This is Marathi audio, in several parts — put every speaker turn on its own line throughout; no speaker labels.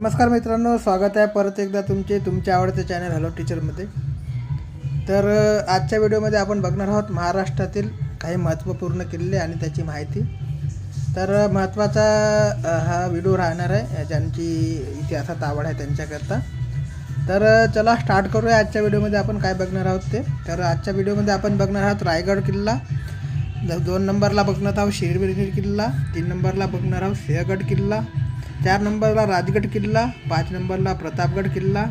नमस्कार मित्रांनो स्वागत आहे परत एकदा तुमचे तुमच्या आवडते चॅनल हॅलो टीचरमध्ये तर आजच्या व्हिडिओमध्ये आपण बघणार आहोत महाराष्ट्रातील काही महत्त्वपूर्ण किल्ले आणि त्याची माहिती. तर महत्त्वाचा हा व्हिडिओ राहणार आहे ज्यांची इतिहासात आवड आहे त्यांच्याकरता. तर चला स्टार्ट करूया आजच्या व्हिडिओमध्ये आपण काय बघणार आहोत ते. तर आजच्या व्हिडिओमध्ये आपण बघणार आहोत रायगड किल्ला. दोन नंबरला बघणार आहोत शिरबिर किल्ला. तीन नंबरला बघणार आहोत सिंहगड किल्ला. चार नंबरला राजगड किल्ला पाच नंबरला प्रतापगड किल्ला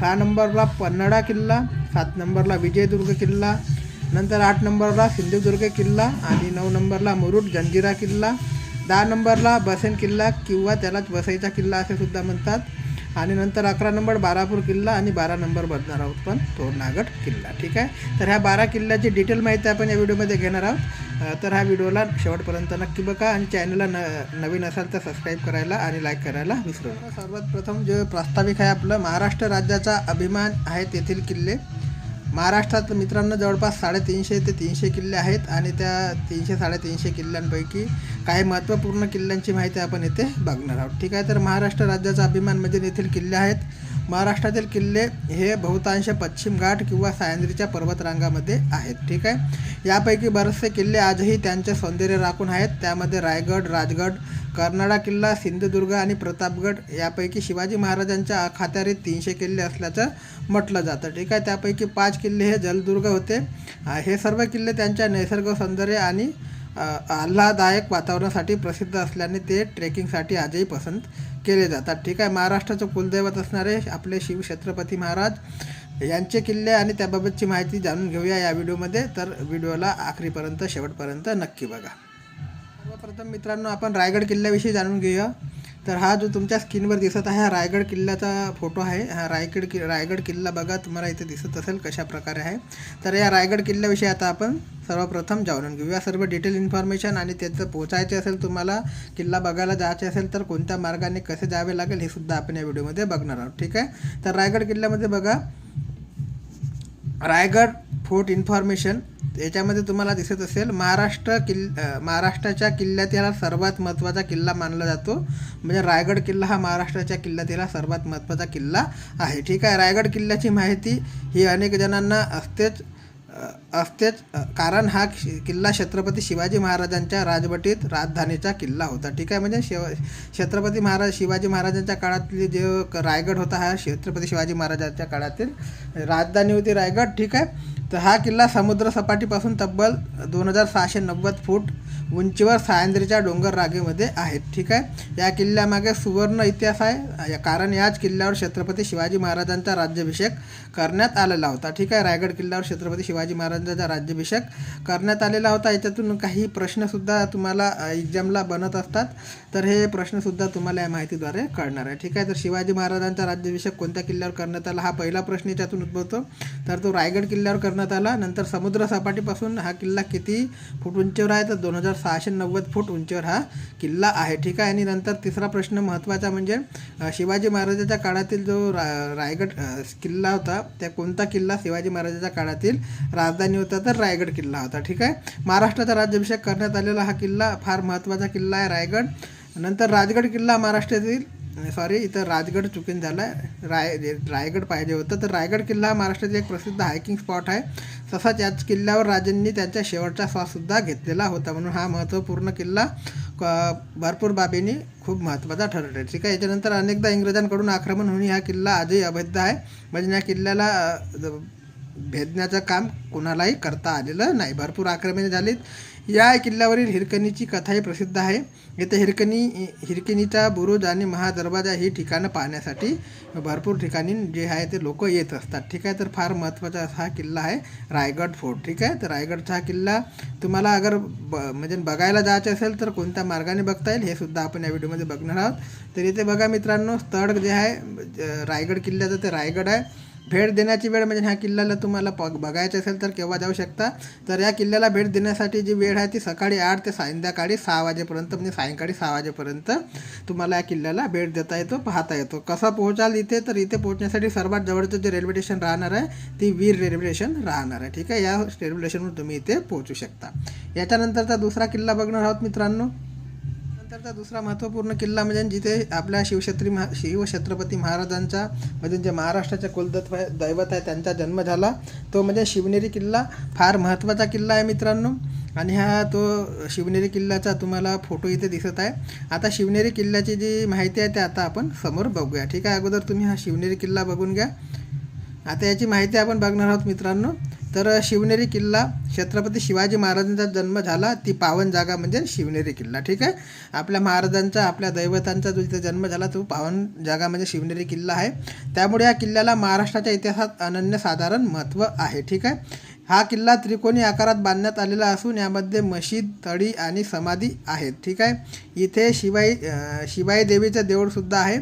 सहा नंबरला पन्हाळा किल्ला सात नंबरला विजयदुर्ग किल्ला नंतर आठ नंबरला सिंधुदुर्ग किल्ला आणि नऊ नंबरला मुरुड जंजिरा किल्ला दहा नंबरला बसेन किल्ला किंवा त्यालाच बसाईचा किल्ला असे सुद्धा म्हणतात. आणि नंतर अकरा नंबर बारापूर किल्ला आणि बारा नंबर बघणार आहोत पण तोरणागड किल्ला. ठीक आहे? तर ह्या बारा किल्ल्याची डिटेल माहिती आपण या व्हिडिओमध्ये घेणार आहोत. तर हा व्हिडिओला शेवटपर्यंत नक्की बघा आणि चॅनलला न नवीन असाल तर सबस्क्राईब करायला आणि लाईक करायला विसरू नका. सर्वात प्रथम जे प्रास्ताविक आहे आपलं महाराष्ट्र राज्याचा अभिमान आहे तेथील किल्ले. महाराष्ट्रात मित्रांनो जवळपास साडेतीनशे ते तीनशे किल्ले आहेत आणि त्या तीनशे साडेतीनशे किल्ल्यांपैकी काही महत्त्वपूर्ण किल्ल्यांची माहिती आपण येथे बघणार आहोत. ठीक आहे तर महाराष्ट्र राज्याचा अभिमान म्हणजे येथील किल्ले आहेत. महाराष्ट्रातील किल्ले हे बहुतांश पश्चिम घाट किंवा सह्याद्रीच्या पर्वतरांगामध्ये आहेत. ठीक आहे यापैकी बरेचसे किल्ले आजही त्यांचे सौंदर्य राखून आहेत. त्यामध्ये रायगड राजगड कर्नाळा किल्ला सिंधुदुर्ग आणि प्रतापगड यापैकी शिवाजी महाराजांच्या अखात्यारीत तीनशे किल्ले असल्याचं म्हटलं जातं. ठीक आहे त्यापैकी पाच किल्ले हे जलदुर्ग होते. हे सर्व किल्ले त्यांच्या नैसर्ग सौंदर्य आणि अं, आल्हाददायक वातावरणासाठी प्रसिद्ध असल्याने ते ट्रेकिंगसाठी आजही पसंत केले जातात. ठीक आहे महाराष्ट्राचं कुलदैवत असणारे आपले शिव छत्रपती महाराज यांचे किल्ले आणि त्याबाबतची माहिती जाणून घेऊया या व्हिडिओमध्ये. तर व्हिडिओला आखरीपर्यंत शेवटपर्यंत नक्की बघा. सर्वप्रथम मित्रांनो आपण रायगड किल्ल्याविषयी जाणून घेऊया. तर हा जो तुमच्या स्क्रीनवर दिसत आहे हा रायगड किल्ल्याचा फोटो आहे. हा रायगड कि रायगड किल्ला बघा तुम्हाला इथे दिसत असेल कशा प्रकारे आहे. तर या रायगड किल्ल्याविषयी आता आपण सर्वप्रथम जाणून घेऊया. सर्व डिटेल इन्फॉर्मेशन आणि त्याचं पोचायचे असेल तुम्हाला किल्ला बघायला जायचे असेल तर कोणत्या मार्गाने कसे जावे लागेल हे सुद्धा आपण या व्हिडिओमध्ये बघणार आहोत. ठीक आहे? तर रायगड किल्ल्यामध्ये बघा रायगड फोर्ट इन्फॉर्मेशन याच्यामध्ये तुम्हाला दिसत असेल महाराष्ट्र किल् महाराष्ट्राच्या महाराष्ट्राच्या किल्ल्यातील सर्वात महत्त्वाचा किल्ला मानला जातो. म्हणजे रायगड किल्ला हा महाराष्ट्राच्या किल्ल्यातील सर्वात महत्त्वाचा किल्ला आहे. ठीक आहे? रायगड किल्ल्याची माहिती ही अनेक जणांना असतेच असतेच कारण हा शि- किल्ला छत्रपती शिवाजी महाराजांच्या राजवटीत राजधानीचा किल्ला होता. ठीक आहे? म्हणजे शिव छत्रपती महाराज शिवाजी महाराजांच्या काळातली जे रायगड होता हा छत्रपती शिवाजी महाराजांच्या काळातील राजधानी होती रायगड. ठीक आहे? तर हा किल्ला समुद्र सपाटीपासून तब्बल दोन हजार सहाशे नव्वद फूट उंचीवर सह्याद्रीच्या डोंगर रागेमध्ये आहेत. ठीक आहे? या किल्ल्यामागे सुवर्ण इतिहास आहे. या- कारण याच किल्ल्यावर छत्रपती शिवाजी महाराजांचा राज्याभिषेक करण्यात आलेला होता. ठीक आहे? रायगड किल्ल्यावर छत्रपती शिवाजी महाराजांचा राज्याभिषेक करण्यात आलेला होता. याच्यातून काही प्रश्नसुद्धा तुम्हाला एक्झामला बनत असतात. तर हे प्रश्नसुद्धा तुम्हाला या माहितीद्वारे कळणार आहे. ठीक आहे तर शिवाजी महाराजांचा राज्याभिषेक कोणत्या किल्ल्यावर करण्यात आला हा पहिला प्रश्न याच्यातून उद्भवतो. तर तो रायगड किल्ल्यावर करण्यात आला. नंतर समुद्र सपाटीपासून हा किल्ला किती फूट उंचीवर आहे? तर दोन हजार सहाशे नव्वद फूट उंचीवर हा किल्ला आहे. ठीक आहे आणि नंतर तिसरा प्रश्न महत्त्वाचा म्हणजे शिवाजी महाराजाच्या काळातील जो रा रायगड किल्ला होता त्या कोणता किल्ला शिवाजी महाराजाच्या काळातील राजधानी होता? तर रायगड किल्ला होता. ठीक आहे महाराष्ट्राचा राज्याभिषेक करण्यात आलेला हा किल्ला फार महत्त्वाचा किल्ला आहे रायगड. नंतर राजगड किल्ला महाराष्ट्रातील सॉरी इथं राजगड चुकीन झाला आहे राय रायगड पाहिजे होतं. तर रायगड किल्ला हा महाराष्ट्रातील एक प्रसिद्ध हायकिंग स्पॉट आहे. तसाच याच किल्ल्यावर राजांनी त्यांच्या शेवटचा श्वाससुद्धा घेतलेला होता. म्हणून हा महत्त्वपूर्ण किल्ला क- भरपूर बाबींनी खूप महत्त्वाचा ठरत आहे. ठीक आहे? याच्यानंतर अनेकदा इंग्रजांकडून आक्रमण होणे हा किल्ला आजही अवैध आहे. म्हणजे या किल्ल्याला भेदण्याचं काम कुणालाही करता आलेलं नाही. भरपूर आक्रमणे झालीत. या किल्ल्यावरील हिरकणीची कथाही प्रसिद्ध आहे. येथे हिरकणी हिरकणीचा बुरुज आणि महादरवाजा ही ठिकाणं पाहण्यासाठी भरपूर ठिकाणी जे आहे ते लोक येत असतात. ठीक आहे तर फार महत्त्वाचा असा हा किल्ला आहे रायगड फोर्ट. ठीक आहे तर रायगडचा हा किल्ला तुम्हाला अगर ब म्हणजे बघायला जायचं असेल तर कोणत्या मार्गाने बघता येईल हे सुद्धा आपण या व्हिडिओमध्ये बघणार आहोत. तर इथे बघा मित्रांनो स्थळ जे आहे रायगड किल्ल्याचं ते रायगड आहे. भेट देण्याची वेळ म्हणजे ह्या किल्ल्याला तुम्हाला प बघायचं असेल तर केव्हा जाऊ शकता. तर या किल्ल्याला भेट देण्यासाठी जी वेळ आहे ती सकाळी आठ ते संध्याकाळी सहा वाजेपर्यंत म्हणजे सायंकाळी सहा वाजेपर्यंत तुम्हाला या किल्ल्याला भेट देता येतो पाहता येतो. कसं पोहोचाल इथे? तर इथे पोहोचण्यासाठी सर्वात जवळचं जे रेल्वे स्टेशन राहणार आहे ती वीर रेल्वे स्टेशन राहणार आहे. ठीक आहे? या रेल्वे स्टेशनवर तुम्ही इथे पोहोचू शकता. याच्यानंतरचा दुसरा किल्ला बघणार आहोत मित्रांनो. नंतरचा दुसरा महत्त्वपूर्ण किल्ला म्हणजे जिथे आपल्या शिवछत्री महा शिवछत्रपती महाराजांचा म्हणजे जे महाराष्ट्राच्या कुलदैव दैवत आहे त्यांचा जन्म झाला. तो म्हणजे शिवनेरी किल्ला. फार महत्त्वाचा किल्ला आहे मित्रांनो. आणि हा तो शिवनेरी किल्ल्याचा तुम्हाला फोटो इथे दिसत आहे. आता शिवनेरी किल्ल्याची जी माहिती आहे ते आता आपण समोर बघूया. ठीक आहे अगोदर तुम्ही हा शिवनेरी किल्ला बघून घ्या. आता याची माहिती आपण बघणार आहोत मित्रांनो. तर शिवनेरी किल्ला छत्रपती शिवाजी महाराजांचा जन्म झाला ती पावन जागा म्हणजे शिवनेरी किल्ला ठीक आहे? आपल्या महाराजांचा आपल्या दैवतांचा जो तिथे जन्म झाला तो पावन जागा म्हणजे शिवनेरी किल्ला आहे. त्यामुळे या किल्ल्याला महाराष्ट्राच्या इतिहासात अनन्यसाधारण महत्त्व आहे ठीक आहे? हा किल्ला त्रिकोणी आकारात बांधण्यात आलेला असून यामध्ये मशीद तळी आणि समाधी आहेत ठीक आहे? इथे शिवाई शिवाई देवीचं देऊळसुद्धा आहे.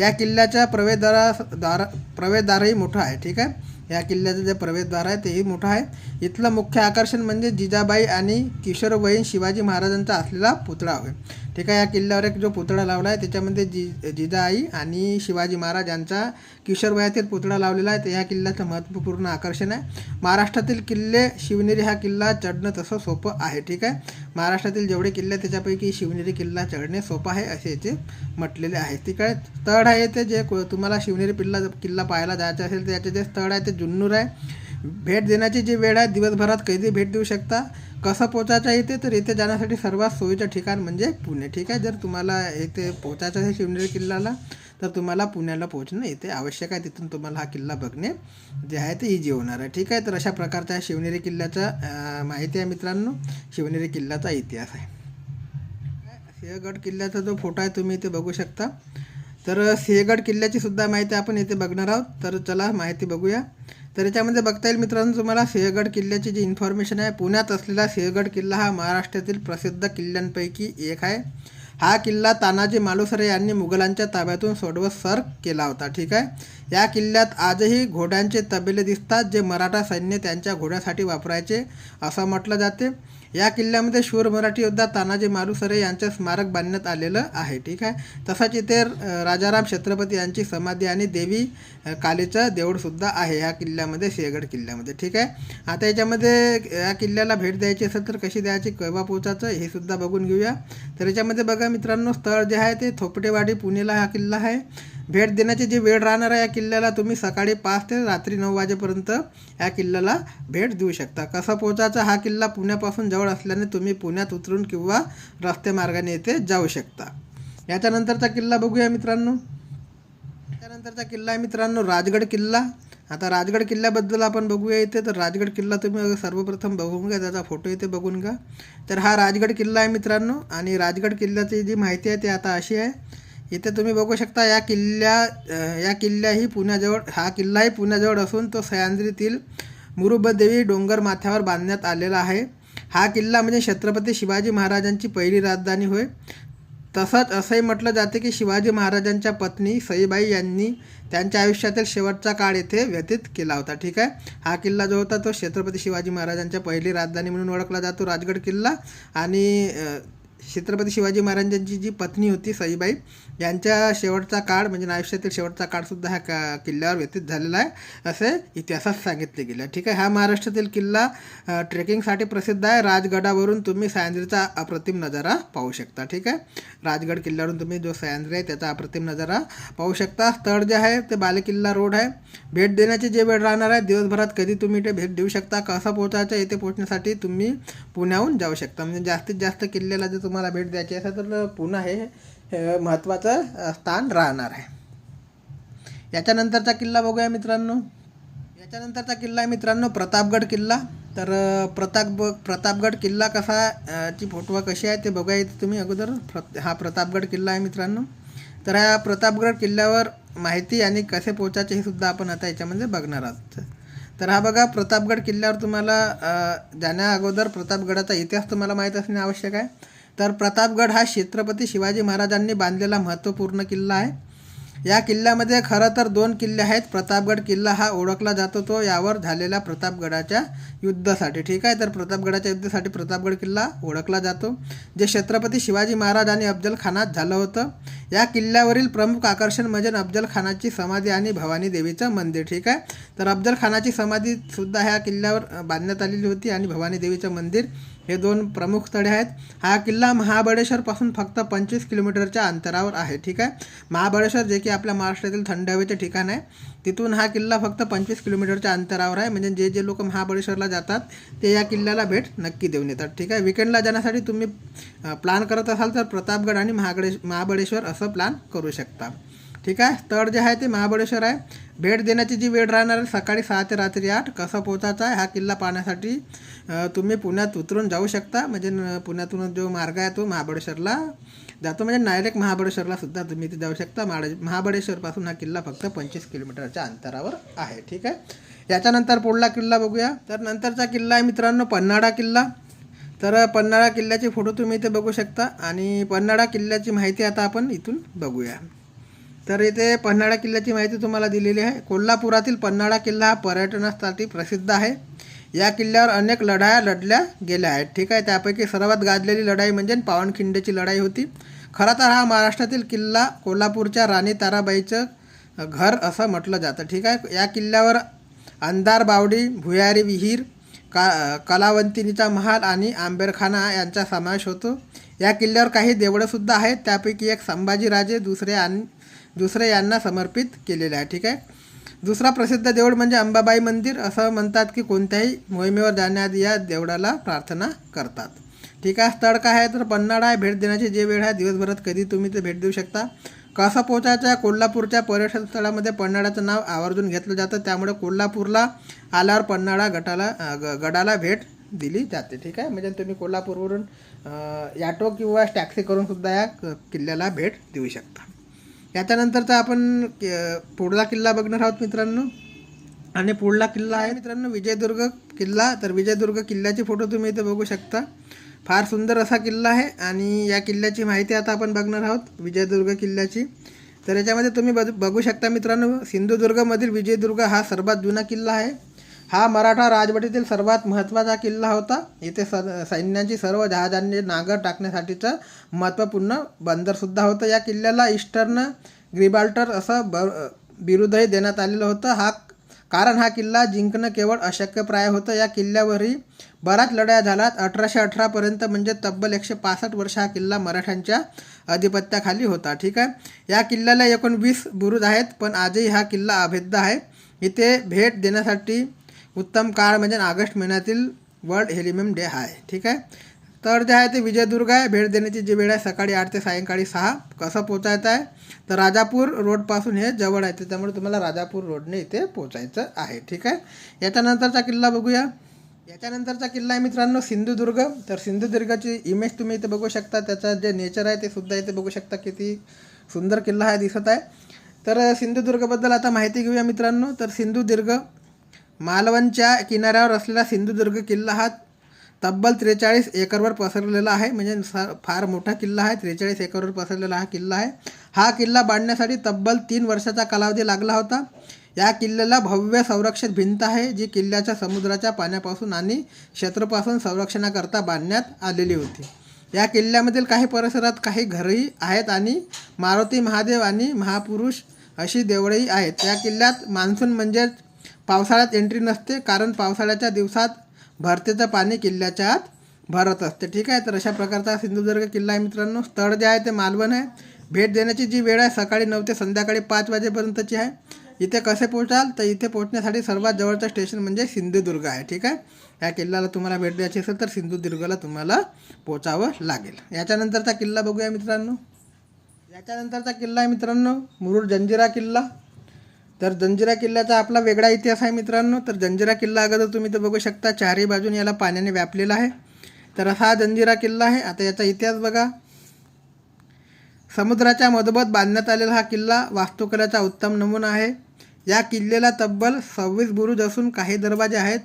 या किल्ल्याच्या प्रवेशद्वारा द्वारा प्रवेशद्वारही मोठं आहे ठीक आहे? या किल्ल्याचं जे प्रवेशद्वार आहे तेही मोठं आहे. इथलं मुख्य आकर्षण म्हणजे जिजाबाई आणि किशोरवयीन शिवाजी महाराजांचा असलेला पुतळा होय ठीक आहे या किल्ल्यावर एक जो पुतळा लावला आहे त्याच्यामध्ये जी जिजाई आणि शिवाजी महाराज यांचा किशोरवयातील पुतळा लावलेला आहे. तर या किल्ल्याचं महत्त्वपूर्ण आकर्षण आहे. महाराष्ट्रातील किल्ले शिवनेरी हा किल्ला चढणं तसं सोपं आहे ठीक आहे? महाराष्ट्रातील जेवढे किल्ले त्याच्यापैकी शिवनेरी किल्ला चढणे सोपं आहे असे याचे म्हटलेले आहे ठीक आहे? स्थळ आहे ते जे को- तुम्हाला शिवनेरी किल्ला किल्ला पाहायला जायचं असेल तर याचे जे स्थळ आहे ते जुन्नूर आहे. भेट देण्याची जी वेळ आहे दिवसभरात कधी भेट देऊ शकता. कसं पोचायचं आहे इथे? तर इथे जाण्यासाठी सर्वात सोयीचं ठिकाण म्हणजे पुणे. ठीक आहे? जर तुम्हाला इथे पोचायचं आहे शिवनेरी किल्ल्याला तर तुम्हाला पुण्याला पोहोचणं इथे आवश्यक आहे. तिथून तुम्हाला हा किल्ला बघणे जे आहे ते इजी होणार आहे. ठीक आहे? तर अशा प्रकारचा शिवनेरी किल्ल्याचा माहिती आहे मित्रांनो? शिवनेरी किल्ल्याचा इतिहास आहे. सिंहगड किल्ल्याचा जो फोटो आहे तुम्ही इथे बघू शकता. तर सिंहगड किल्ल्याची सुद्धा माहिती आपण इथे बघणार आहोत. तर चला माहिती बघूया. तर याच्यामध्ये बघता येईल मित्रांनो तुम्हाला सिंहगड किल्ल्याची जी इन्फॉर्मेशन आहे पुण्यात असलेला सिंहगड किल्ला हा महाराष्ट्रातील प्रसिद्ध किल्ल्यांपैकी एक आहे. हा किल्ला तानाजी मालुसरे यांनी मुघलांच्या ताब्यातून सोडवत सर केला होता ठीक आहे? या किल्ल्यात आजही घोड्यांचे तबेले दिसतात जे मराठा सैन्य त्यांच्या घोड्यासाठी वापरायचे असं म्हटलं जाते. या किल्ल्यामध्ये शूर मराठी योद्धा तानाजी मालुसरे यांचे स्मारक बांधण्यात आलेलं आहे ठीक आहे? तसंच इथे राजाराम छत्रपती यांची समाधी आणि देवी कालेचं कालीचं देऊळसुद्धा आहे ह्या किल्ल्यामध्ये सिंहगड किल्ल्यामध्ये ठीक आहे? आता याच्यामध्ये या किल्ल्याला भेट द्यायची असेल तर कशी द्यायची केव्हा पोचायचं हे सुद्धा बघून घेऊया. तर याच्यामध्ये बघा मित्रांनो स्थळ जे आहे ते थोपटेवाडी पुणेला हा किल्ला आहे. भेट देण्याची जी वेळ राहणार आहे या किल्ल्याला तुम्ही सकाळी पाच ते रात्री नऊ वाजेपर्यंत या किल्ल्याला भेट देऊ शकता. कसं पोहोचायचा हा किल्ला पुण्यापासून जवळ असल्याने तुम्ही पुण्यात उतरून किंवा रस्ते मार्गाने येथे जाऊ शकता. याच्यानंतरचा किल्ला बघूया मित्रांनो. त्यानंतरचा किल्ला आहे मित्रांनो राजगड किल्ला. आता राजगड किल्ल्याबद्दल आपण बघूया इथे. तर राजगड किल्ला तुम्ही सर्वप्रथम बघून घ्या त्याचा फोटो इथे बघून घ्या. तर हा राजगड किल्ला आहे मित्रांनो आणि राजगड किल्ल्याची जी माहिती आहे ती आता अशी आहे. इथे तुम्ही बघू शकता या किल्ल्या या किल्ल्याही पुण्याजवळ हा किल्लाही पुण्याजवळ असून तो सह्याद्रीतील मुरुबदेवी डोंगर माथ्यावर बांधण्यात आलेला आहे. हा किल्ला म्हणजे छत्रपती शिवाजी महाराजांची पहिली राजधानी होय. तसंच असंही म्हटलं जाते की शिवाजी महाराजांच्या पत्नी सईबाई यांनी त्यांच्या आयुष्यातील शेवटचा काळ येथे व्यतीत केला होता. ठीक आहे? हा किल्ला जो होता तो छत्रपती शिवाजी महाराजांच्या पहिली राजधानी म्हणून ओळखला जातो राजगड किल्ला. आणि छत्रपती शिवाजी महाराजांची जी पत्नी होती सईबाई यांच्या शेवटचा काळ म्हणजे आयुष्यातील शेवटचा काळसुद्धा ह्या का किल्ल्यावर व्यतीत झालेला आहे असे इतिहासात सांगितले गेले आहे. ठीक आहे हा महाराष्ट्रातील किल्ला ट्रेकिंगसाठी प्रसिद्ध आहे. राजगडावरून तुम्ही सह्याद्रीचा अप्रतिम नजारा पाहू शकता. ठीक आहे राजगड किल्ल्यावरून तुम्ही जो सह्याद्री आहे त्याचा अप्रतिम नजारा पाहू शकता. स्थळ जे आहे ते बालेकिल्ला रोड आहे. भेट देण्याची जे वेळ राहणार आहे दिवसभरात कधी तुम्ही इथे भेट देऊ शकता. कसं पोहोचायचं येथे पोहोचण्यासाठी तुम्ही पुण्याहून जाऊ शकता. म्हणजे जास्तीत जास्त किल्ल्याला जर तुम्हाला भेट द्यायची असेल तर पुन्हा हे महत्त्वाचं स्थान राहणार आहे. याच्यानंतरचा किल्ला बघूया मित्रांनो. याच्यानंतरचा किल्ला आहे मित्रांनो प्रतापगड किल्ला. तर प्रताप प्रतापगड किल्ला कसा ची फोटो कशी आहे ते बघूया इथे तुम्ही अगोदर. प्र- हा प्रतापगड किल्ला आहे मित्रांनो. तर ह्या प्रतापगड किल्ल्यावर माहिती आणि कसे पोचायचे हे सुद्धा आपण आता याच्यामध्ये बघणार आहोत. तर हा बघा प्रतापगड किल्ल्यावर तुम्हाला जाण्या अगोदर प्रतापगडाचा इतिहास तुम्हाला माहीत असणे आवश्यक आहे. तर प्रतापगड हा छत्रपती शिवाजी महाराजांनी बांधलेला महत्त्वपूर्ण किल्ला आहे. या किल्ल्यामध्ये खरं तर दोन किल्ले आहेत. प्रतापगड किल्ला हा ओळखला जातो तो यावर झालेल्या प्रतापगडाच्या युद्धासाठी. ठीक आहे? तर प्रतापगडाच्या युद्धासाठी प्रतापगड किल्ला ओळखला जातो जे छत्रपती शिवाजी महाराज आणि अफजल खानात झालं होतं. या किल्ल्यावरील प्रमुख आकर्षण म्हणजे अफजल खानाची समाधी आणि भवानी देवीचं मंदिर. ठीक आहे? तर अफजल खानाची समाधी सुद्धा ह्या किल्ल्यावर बांधण्यात आलेली होती आणि भवानी देवीचं मंदिर हे दोन प्रमुख स्थळे आहेत. हा किल्ला महाबळेश्वरपासून फक्त पंचवीस किलोमीटरच्या अंतरावर आहे. ठीक आहे? महाबळेश्वर जे की आपल्या महाराष्ट्रातील थंड हवेचे ठिकाण आहे. तिथून हा किल्ला फक्त पंचवीस किलोमीटरच्या अंतरावर आहे. म्हणजे जे जे लोक महाबळेश्वरला जातात ते या किल्ल्याला भेट नक्की देऊन येतात. ठीक आहे? विकेंडला जाण्यासाठी तुम्ही प्लॅन करत असाल तर प्रतापगड आणि महागडे महाबळेश्वर असं प्लॅन करू शकता. ठीक आहे? स्थळ जे आहे ते महाबळेश्वर आहे. भेट देण्याची जी वेळ राहणार आहे सकाळी सहा ते रात्री आठ कसं पोचायचा आहे हा किल्ला पाहण्यासाठी तुम्ही पुण्यात उतरून जाऊ शकता. म्हणजे न- पुण्यातून जो मार्ग आहे तो महाबळेश्वरला जातो. म्हणजे डायरेक्ट महाबळेश्वरला सुद्धा तुम्ही इथे जाऊ शकता. महाडे महाबळेश्वरपासून हा किल्ला फक्त पंचवीस किलोमीटरच्या अंतरावर आहे. ठीक आहे? याच्यानंतर पुढला किल्ला बघूया. तर नंतरचा किल्ला आहे मित्रांनो पन्हाळा किल्ला. तर पन्हाळा किल्ल्याचे फोटो तुम्ही इथे बघू शकता. आणि पन्हाळा किल्ल्याची माहिती आता आपण इथून बघूया. तर इथे पन्हाळा किल्ल्याची माहिती तुम्हाला दिलेली आहे. कोल्हापुरातील पन्हाळा किल्ला हा पर्यटनासाठी प्रसिद्ध आहे. या किल्ल्यावर अनेक लढाया लढल्या गेल्या आहेत. ठीक आहे त्यापैकी सर्वात गाजलेली लढाई म्हणजे पावनखिंडीची लढाई होती. खरं तर हा महाराष्ट्रातील किल्ला कोल्हापूरच्या राणी ताराबाईचं घर असं म्हटलं जातं. ठीक आहे या किल्ल्यावर अंधार बावडी भुयारी विहीर का कलावंतिनीचा महाल आणि आंबेरखाना यांचा समावेश होतो. या किल्ल्यावर काही देवळंसुद्धा आहेत. त्यापैकी एक संभाजीराजे दुसरे आणि दुसरे यांना समर्पित केलेले आहे. ठीक आहे दुसरा प्रसिद्ध देऊळ म्हणजे अंबाबाई मंदिर असं म्हणतात की कोणत्याही मोहिमेवर जाण्याआधी या देवळाला प्रार्थना करतात. ठीक आहे स्थळ काय आहे? तर पन्हाळा आहे. भेट देण्याची जे वेळ आहे दिवसभरात कधी तुम्ही ते भेट देऊ शकता. कसं पोचायचं कोल्हापूरच्या पर्यटन स्थळामध्ये पन्हाळाचं नाव आवर्जून घेतलं जातं. त्यामुळे कोल्हापूरला आल्यावर पन्हाळा गटाला ग- गडाला भेट दिली जाते. ठीक आहे? म्हणजे तुम्ही कोल्हापूरवरून ॲटो किंवा टॅक्सी करून सुद्धा या क- किल्ल्याला भेट देऊ शकता. याच्यानंतरचा आपण पुढला किल्ला बघणार आहोत मित्रांनो. आणि पुढला किल्ला आहे मित्रांनो विजयदुर्ग किल्ला. तर विजयदुर्ग किल्ल्याचे फोटो तुम्ही इथे बघू शकता. फार सुंदर असा किल्ला आहे आणि या किल्ल्याची माहिती आता आपण बघणार आहोत विजयदुर्ग किल्ल्याची. तर याच्यामध्ये तुम्ही बघू शकता मित्रांनो सिंधुदुर्गमधील विजयदुर्ग हा सर्वात जुना किल्ला आहे. हा मराठा राजवटीतील सर्वात महत्त्वाचा किल्ला होता. इथे स सैन्याची सर्व जहाजांनी नागर टाकण्यासाठीचं महत्त्वपूर्ण बंदरसुद्धा होतं. या किल्ल्याला ईस्टर्न ग्रिबाल्टर असं ब बिरुदही देण्यात आलेलं होतं. हा कारण हा किल्ला जिंकणं केवळ अशक्यप्राय होतं. या किल्ल्यावरही बऱ्याच लढाया झाल्यात अठराशे अठरापर्यंत म्हणजे तब्बल एकशे पासष्ट वर्ष हा किल्ला मराठ्यांच्या अधिपत्याखाली होता. ठीक आहे? या किल्ल्याला एकूण वीस बुरुज आहेत पण आजही हा किल्ला अभेद्य आहे. इथे भेट देण्यासाठी उत्तम काळ म्हणजे ऑगस्ट महिन्यातील वर्ल्ड हेलिमियम डे आहे ठीक आहे? तर जे आहे ते विजयदुर्ग आहे. भेट देण्याची जी वेळ आहे सकाळी आठ ते सायंकाळी सहा. कसं पोचायचं आहे? तर राजापूर रोडपासून हे जवळ आहे त्याच्यामुळे तुम्हाला राजापूर रोडने इथे पोचायचं आहे ठीक आहे? याच्यानंतरचा किल्ला बघूया. याच्यानंतरचा किल्ला आहे मित्रांनो सिंधुदुर्ग. तर सिंधुदुर्गाची इमेज तुम्ही इथे बघू शकता. त्याचं जे नेचर आहे ते सुद्धा इथे बघू शकता किती सुंदर किल्ला हा दिसत आहे. तर सिंधुदुर्गबद्दल आता माहिती घेऊया मित्रांनो. तर सिंधुदुर्ग मालवणच्या किनाऱ्यावर असलेला सिंधुदुर्ग किल्ला हा तब्बल त्रेचाळीस एकरवर पसरलेला आहे. म्हणजे फार मोठा किल्ला आहे. त्रेचाळीस एकरवर पसरलेला हा किल्ला आहे. हा किल्ला बांधण्यासाठी तब्बल तीन वर्षाचा कालावधी लागला होता. या किल्ल्याला भव्य संरक्षित भिंत आहे जी किल्ल्याच्या समुद्राच्या पाण्यापासून आणि शत्रूपासून संरक्षणाकरता बांधण्यात आलेली होती. या किल्ल्यामधील काही परिसरात काही घरही आहेत आणि मारुती महादेव आणि महापुरुष अशी देवळंही आहेत. या किल्ल्यात मान्सून म्हणजेच पावसाळ्यात एंट्री नसते कारण पावसाळ्याच्या दिवसात भरतेचं पाणी किल्ल्याच्या आत भरत असते. ठीक आहे? तर अशा प्रकारचा सिंधुदुर्ग किल्ला आहे मित्रांनो. स्थळ जे आहे ते मालवण आहे. भेट देण्याची जी वेळ आहे सकाळी नऊ ते संध्याकाळी पाच वाजेपर्यंतची आहे. इथे कसे पोहोचाल? तर इथे पोहोचण्यासाठी सर्वात जवळचं स्टेशन म्हणजे सिंधुदुर्ग आहे. ठीक आहे? या किल्ल्याला तुम्हाला भेट द्यायची असेल तर सिंधुदुर्गला तुम्हाला पोचावं लागेल. याच्यानंतरचा किल्ला बघूया मित्रांनो. याच्यानंतरचा किल्ला आहे मित्रांनो मुरुड जंजिरा किल्ला. तर जंजिरा किल्ल्याचा आपला वेगळा इतिहास आहे मित्रांनो. तर जंजिरा किल्ला अगोदर तुम्ही तर बघू शकता चारही बाजून याला पाण्याने व्यापलेला आहे. तर हा जंजिरा किल्ला आहे. आता याचा इतिहास बघा. समुद्राच्या मधोमध बांधण्यात आलेला हा किल्ला वास्तुकलेचा उत्तम नमुना आहे. या किल्ल्याला तब्बल सव्वीस बुरुज असून काही दरवाजे आहेत.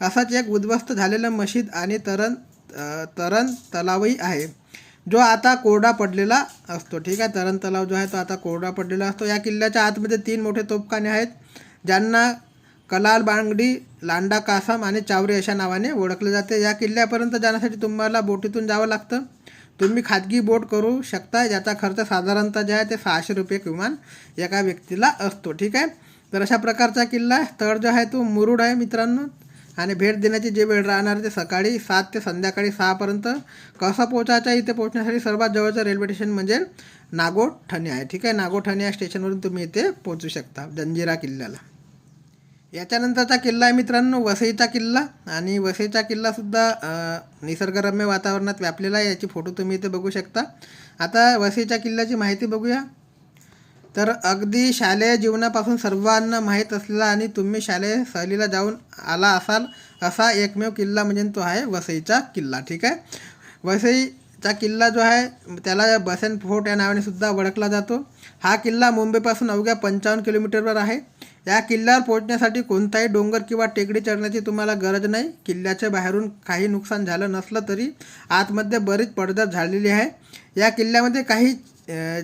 असाच एक उद्ध्वस्त झालेलं मशीद आणि तरण तरण तलावही आहे. जो आता कोरडा पडलेला असतो. ठीक आहे? तरण तलाव जो आहे तो आता कोरडा पडलेला असतो. या किल्ल्याच्या आतमध्ये तीन मोठे तोफखाने आहेत ज्यांना कलाल बांगडी लांडा कासम आणि चावरी अशा नावाने ओळखले जाते. या किल्ल्यापर्यंत जाण्यासाठी तुम्हाला बोटीतून जावं लागतं. तुम्ही खाजगी बोट करू शकता ज्याचा खर्च साधारणतः जे आहे ते सहाशे रुपये किमान एका व्यक्तीला असतो. ठीक आहे? तर अशा प्रकारचा किल्ला आहे. स्थळ जो आहे तो मुरुड आहे मित्रांनो. आणि भेट देण्याची जे वेळ राहणार ते सकाळी सात ते संध्याकाळी सहापर्यंत कसं पोचायचं इथे पोहोचण्यासाठी सर्वात जवळचं रेल्वे स्टेशन म्हणजे नागोठणे आहे. ठीक आहे? नागोठणे या स्टेशनवरून तुम्ही इथे पोहोचू शकता जंजिरा किल्ल्याला. याच्यानंतरचा किल्ला आहे मित्रांनो वसईचा किल्ला. आणि वसईचा किल्लासुद्धा निसर्गरम्य वातावरणात व्यापलेला आहे. याची फोटो तुम्ही इथे बघू शकता. आता वसईच्या किल्ल्याची माहिती बघूया. तर अगदी शालेय जीवनापासून सर्वांना माहीत असलेला आणि तुम्ही शालेय सहलीला जाऊन आला असाल असा एकमेव किल्ला म्हणजे तो आहे वसईचा किल्ला ठीक आहे? वसईचा किल्ला जो आहे त्याला बसंत फोर्ट या नावाने सुद्धा ओळखला जातो. हा किल्ला मुंबईपासून अवघ्या पंचावन्न किलोमीटरवर आहे. या किल्ल्यावर पोहोचण्यासाठी कोणताही डोंगर किंवा टेकडी चढण्याची तुम्हाला गरज नाही. किल्ल्याच्या बाहेरून काही नुकसान झालं नसलं तरी आतमध्ये बरीच पडझड झालेली आहे. या किल्ल्यामध्ये काही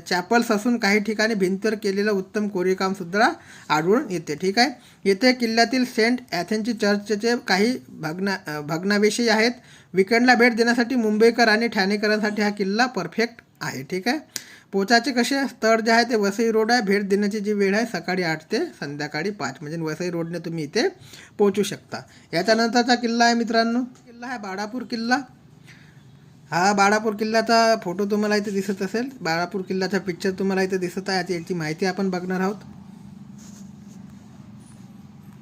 चॅपल्स असून काही ठिकाणी भिंतीवर केलेलं उत्तम कोरीकामसुद्धा आढळून येते. ठीक आहे? येथे किल्ल्यातील सेंट ॲथेनची चर्चचे काही भग्ना भग्नाविषयी आहेत. विकेंडला भेट देण्यासाठी मुंबईकर आणि ठाणेकरांसाठी हा किल्ला परफेक्ट आहे. ठीक आहे? पोचायचे कसे स्थळ जे आहे ते वसई रोड आहे. भेट देण्याची जी वेळ आहे सकाळी आठ ते संध्याकाळी पाच. म्हणजे वसई रोडने तुम्ही इथे पोहोचू शकता. याच्यानंतरचा किल्ला आहे मित्रांनो. किल्ला आहे बाळापूर किल्ला. हा बाळापूर किल्ल्याचा फोटो तुम्हाला इथे दिसत असेल. बाळापूर किल्ल्याचा पिक्चर तुम्हाला इथे दिसत आहे. याची- माहिती आपण बघणार आहोत.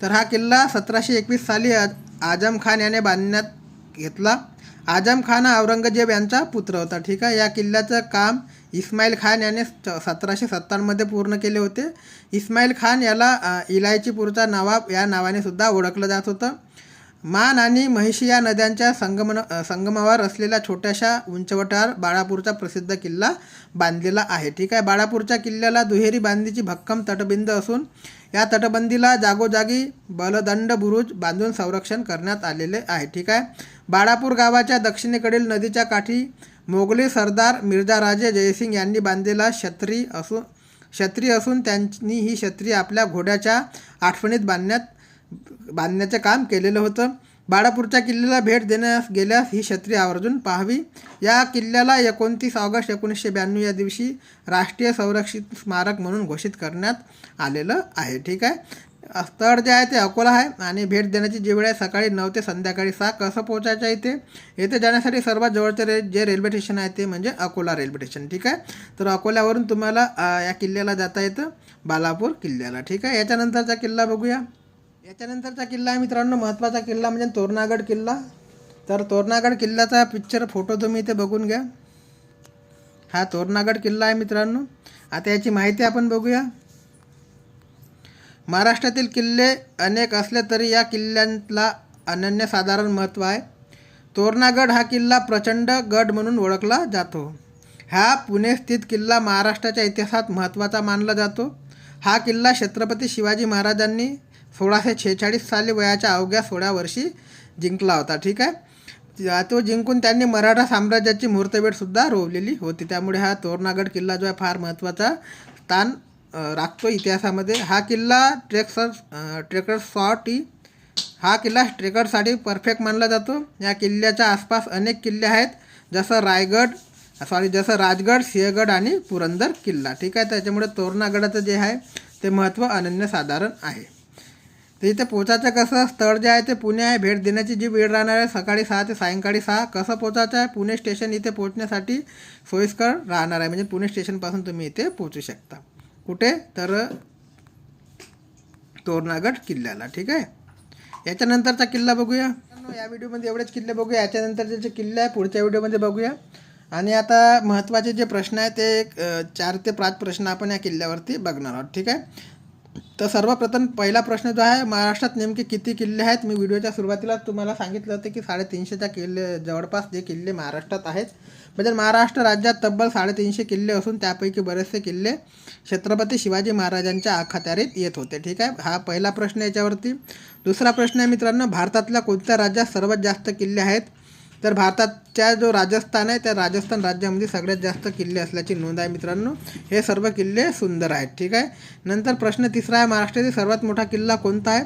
तर हा किल्ला सतराशे एकवीस साली आजम खान याने बांधण्यात घेतला. आजम खान हा औरंगजेब यांचा पुत्र होता. ठीक आहे? या किल्ल्याचं काम इस्माईल खान याने सतराशे सत्तावन्नमध्ये पूर्ण केले होते. इस्माईल खान याला इलायचीपूरचा नवाब या नावाने सुद्धा ओळखलं जात होतं. मान आणि महिषी या नद्यांच्या संगमन संगमावर असलेल्या छोट्याशा उंचवटावर बाळापूरचा प्रसिद्ध किल्ला बांधलेला आहे. ठीक आहे. बाळापूरच्या किल्ल्याला दुहेरी बांधीची भक्कम तटबिंद असून या तटबंदीला जागोजागी बलदंड बुरुज बांधून संरक्षण करण्यात आलेले आहे. ठीक आहे. बाळापूर गावाच्या दक्षिणेकडील नदीच्या काठी मोगली सरदार मिर्झाराजे जयसिंग यांनी बांधलेला क्षत्री असून क्षत्री असून त्यांनी ही क्षत्री आपल्या घोड्याच्या आठवणीत बांधण्यात बांधण्याचे काम केलेलं होतं. बाळापूरच्या किल्ल्याला भेट देण्यास गेल्यास ही छत्री आवर्जून पाहावी. या किल्ल्याला एकोणतीस ऑगस्ट एकोणीसशे ब्याण्णव या दिवशी राष्ट्रीय संरक्षित स्मारक म्हणून घोषित करण्यात आलेलं आहे. ठीक आहे? स्थळ जे आहे ते अकोला आहे आणि भेट देण्याची जी वेळ आहे सकाळी नऊ ते संध्याकाळी सहा कसं पोहोचायचं आहे इथे? येथे जाण्यासाठी सर्वात जवळचे रे जे रेल्वे स्टेशन आहे ते म्हणजे अकोला रेल्वे स्टेशन. ठीक आहे? तर अकोल्यावरून तुम्हाला या किल्ल्याला जाता येतं. बालापूर किल्ल्याला. ठीक आहे? याच्यानंतरचा किल्ला बघूया. याच्यानंतरचा किल्ला आहे मित्रांनो महत्त्वाचा किल्ला म्हणजे तोरणागड किल्ला. तर तोरणागड किल्ल्याचा पिक्चर फोटो तुम्ही इथे बघून घ्या. हा तोरणागड किल्ला आहे मित्रांनो. आता याची माहिती आपण बघूया. महाराष्ट्रातील किल्ले अनेक असले तरी या किल्ल्यांना अनन्यसाधारण महत्त्व आहे. तोरणागड हा किल्ला प्रचंड गड म्हणून ओळखला जातो. हा पुणे स्थित किल्ला महाराष्ट्राच्या इतिहासात महत्त्वाचा मानला जातो. हा किल्ला छत्रपती शिवाजी महाराजांनी सोळाशे छेचाळीस साली वयाच्या अवघ्या सोळा वर्षी जिंकला होता ठीक आहे? तो जिंकून त्यांनी मराठा साम्राज्याची मुहूर्तवेळसुद्धा रोवलेली होती. त्यामुळे हा तोरणागड किल्ला जो आहे फार महत्त्वाचा स्थान राखतो इतिहासामध्ये. हा किल्ला ट्रेक्सर ट्रेकर्ससाठी हा किल्ला ट्रेकरसाठी परफेक्ट मानला जातो. या किल्ल्याच्या आसपास अनेक किल्ले आहेत जसं रायगड सॉरी जसं राजगड सिंहगड आणि पुरंदर किल्ला ठीक आहे? त्याच्यामुळे तोरणागडाचं जे आहे ते महत्त्व अनन्यसाधारण आहे. तर इथे पोचायचं कसं? स्थळ जे आहे ते पुणे आहे. भेट देण्याची जी वेळ राहणार आहे सकाळी सहा ते सायंकाळी सहा. कसं पोचायचं आहे? पुणे स्टेशन इथे पोहोचण्यासाठी सोयीस्कर राहणार आहे. म्हणजे पुणे स्टेशनपासून तुम्ही इथे पोचू शकता. कुठे? तर तोरणागड किल्ल्याला. ठीक आहे? याच्यानंतरचा किल्ला बघूया. या व्हिडिओमध्ये एवढेच किल्ले बघूया. याच्यानंतरचे जे किल्ले आहे पुढच्या व्हिडिओमध्ये बघूया. आणि आता महत्त्वाचे जे प्रश्न आहे ते एक, चार ते पाच प्रश्न आपण या किल्ल्यावरती बघणार आहोत. ठीक आहे? तर सर्वप्रथम पहिला प्रश्न जो आहे महाराष्ट्रात नेमके किती किल्ले आहेत? मी व्हिडिओच्या सुरुवातीला तुम्हाला सांगितलं होतं की साडेतीनशेच्या किल्ले जवळपास जे किल्ले महाराष्ट्रात आहेत. म्हणजे महाराष्ट्र राज्यात तब्बल साडेतीनशे किल्ले असून त्यापैकी बरेचसे किल्ले छत्रपती शिवाजी महाराजांच्या अखत्यारीत येत होते. ठीक आहे? हा पहिला प्रश्न याच्यावरती. दुसरा प्रश्न आहे मित्रांनो भारतातल्या कोणत्या राज्यात सर्वात जास्त किल्ले आहेत? तर भारताच्या जो राजस्थान आहे त्या राजस्थान राज्यामध्ये सगळ्यात जास्त किल्ले असल्याची नोंद आहे मित्रांनो. हे सर्व किल्ले सुंदर आहेत ठीक आहे? नंतर प्रश्न तिसरा आहे महाराष्ट्रातील सर्वात मोठा किल्ला कोणता आहे?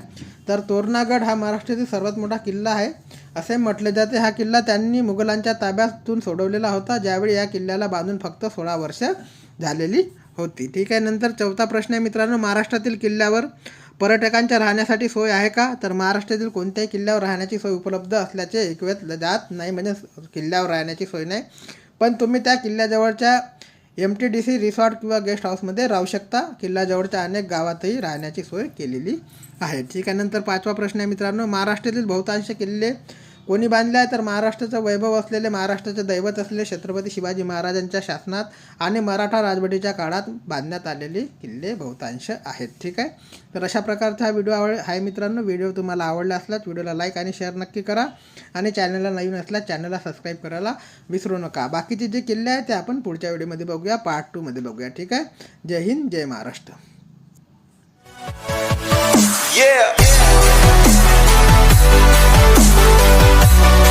तर तोरणागड हा महाराष्ट्रातील सर्वात मोठा किल्ला आहे. असे म्हटले जाते हा किल्ला त्यांनी मुघलांच्या ताब्यातून सोडवलेला होता ज्यावेळी या किल्ल्याला बांधून फक्त सोळा वर्ष झालेली होती ठीक आहे? नंतर चौथा प्रश्न आहे मित्रांनो महाराष्ट्रातील किल्ल्यावर पर्यटकांच्या राहण्यासाठी सोय आहे का? तर महाराष्ट्रातील कोणत्याही किल्ल्यावर राहण्याची सोय उपलब्ध असल्याचे ऐकवेत जात नाही म्हणजे किल्ल्यावर राहण्याची सोय नाही. पण तुम्ही त्या किल्ल्याजवळच्या M T D C resort किंवा गेस्ट हाऊसमध्ये राहू शकता. किल्ल्याजवळच्या अनेक गावातही राहण्याची सोय केलेली आहे. ठीक आहे नंतर पाचवा प्रश्न आहे मित्रांनो. महाराष्ट्रातील बहुतांश किल्ले कोणी बांधल्या आहे तर महाराष्ट्राचं वैभव असलेले महाराष्ट्राचे दैवत असलेले छत्रपती शिवाजी महाराजांच्या शासनात आणि मराठा राजवटीच्या काळात बांधण्यात आलेले किल्ले बहुतांश आहेत. ठीक आहे? तर अशा प्रकारचा हा व्हिडिओ आवड आहे मित्रांनो व्हिडिओ तुम्हाला आवडला असल्यास व्हिडिओला लाईक आणि शेअर नक्की करा. आणि चॅनलला नवीन असल्यास चॅनलला सबस्क्राईब करायला विसरू नका. बाकीचे जे किल्ले आहेत ते आपण पुढच्या व्हिडिओमध्ये बघूया पार्ट टूमध्ये बघूया. ठीक आहे? जय हिंद जय महाराष्ट्र.
Yeah. Thank you.